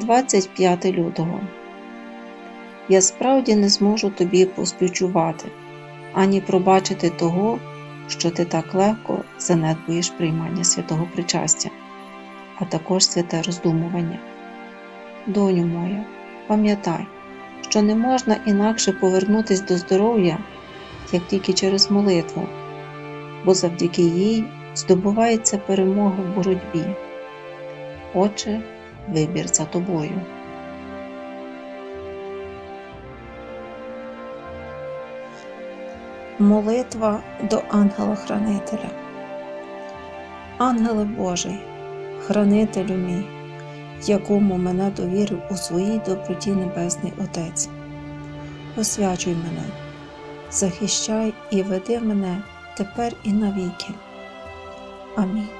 25 лютого. Я справді не зможу тобі поспівчувати, ані пробачити того, що ти так легко занедбуєш приймання святого причастя, а також святе роздумування. Доню моя, пам'ятай, що не можна інакше повернутися до здоров'я, як тільки через молитву, бо завдяки їй здобувається перемога в боротьбі. Отже, вибір за тобою. Молитва до ангела-хранителя. Ангеле Божий, хранителю мій, якому мене довірив у своїй доброті Небесний Отець. Освячуй мене, захищай і веди мене тепер і навіки. Амінь.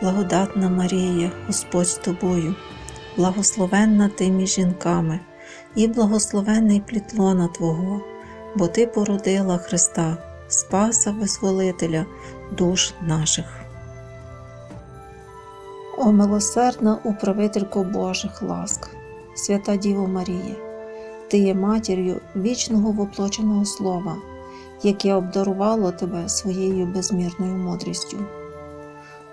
благодатна Марія, Господь з тобою, благословенна ти між жінками, і благословенний плід лона Твого, бо Ти породила Христа, Спаса Визволителя душ наших. О милосердна управителько Божих ласк, свята Діво Марія, Ти є матір'ю вічного воплоченого Слова, яке обдарувало тебе своєю безмірною мудрістю.